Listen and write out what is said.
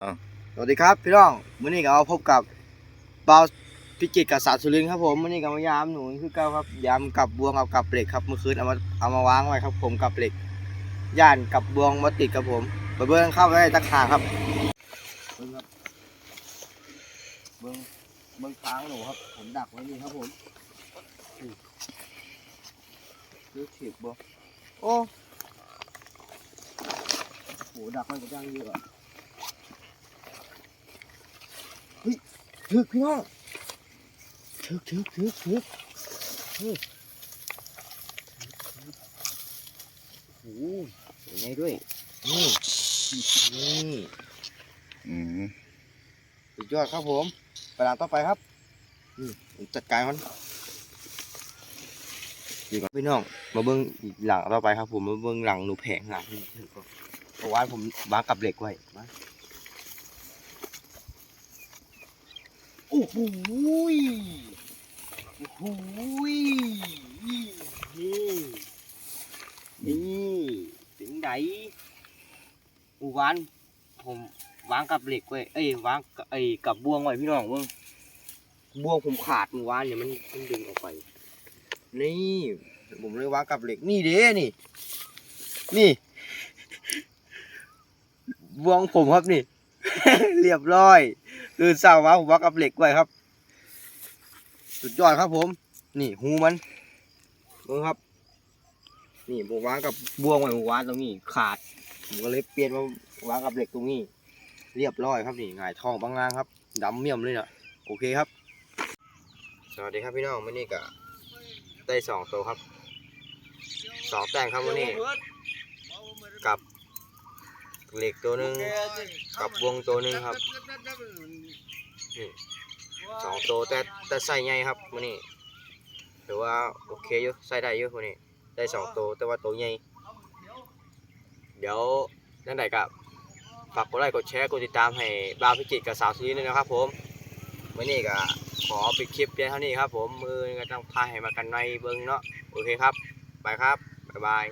สวัสดีครับพี่น้องมื้อนี้ก็เอาพบกับบ่าวพิจิตกับสาสุรินทร์ครับผมมื้อนี้ก็มายามหนูคือเก่าครับยามกับบวงเอากับเหล็กครับเมื่อคืนเอามาเอามาวางไว้ครับ ผมกับเหล็กย่านกับบวงมาติดครับผมไปเบิ้งเข้าไปตักหาครับเบิ้งครับเบิ้งเบิ้งค้างหนูครับ ผมดักไว้นี่ครับผมนี่ดูถีบบ่โอ้โหดักไว้ก็ย่างเยอะ อะถึกพี่น้องถึกถึกถึกถึกถึกโอ้โหสวยไงด้วยนี่นี่อืมสุดยอดครับผม ไปหลังต่อไปครับนี่ผมจัดการมันดีกว่าพี่น้อง มาเบิ้งอีกหลังต่อไปครับผม มาเบิ้งหลังหนูแผงหลังนี่เพราะว่าผมวางกับเหล็กไว้มา โอ้โหโอ้โหนี่นี่ถึงไหนอูวานผมวางกับเหล็กไว้เอ้ยวางไอ้กับบ่วงไว้พี่น้องเบิ้งบ่วงผมขาดเมื่อวานเนี่ยมันมันดึงออกไป นี่ ผมเลยวางกับเหล็กนี่เด้นี่ นี่บ่วงผมครับนี่ เรียบร้อย ตื่นเช้ามาผมวางกับเหล็กไว้ครับ สุดยอดครับผม นี่หูมันดูครับ นี่ผมวางกับบ่วงไว้ผมวางตรงนี้ ขาดผมก็เลยเปลี่ยนมาวางกับเหล็กตรงนี้ เรียบร้อยครับนี่หงายทองบางงางครับดำเมี่ยมเลยนะโอเคครับ สวัสดีครับพี่น้องวันนี้ก็ได้สองตัวครับสองแต้มครับวันนี้กับ เหล็กตัวหนึ่งกับบวงตัวหนึ่งครับนี่สองตัวแต่แต่ใส่ใหญ่ครับวันนี้ถือว่าโอเคอยู่ใส่ได้อยู่วันนี้ได้สองตัวแต่ว่าตัวใหญ่เดี๋ยวนั่นไหนกับฝากกดไลค์กดแชร์กดติดตามให้บาวพิจิตกับสาวสุนด้วยนะครับ ผมวันนี้ก็ขอปิดคลิปเพียงเท่านี้ครับ ผมมือก็ต้องพาให้มากันในเบิ้งเนาะโอเคครับ ไปครับ บ๊ายบาย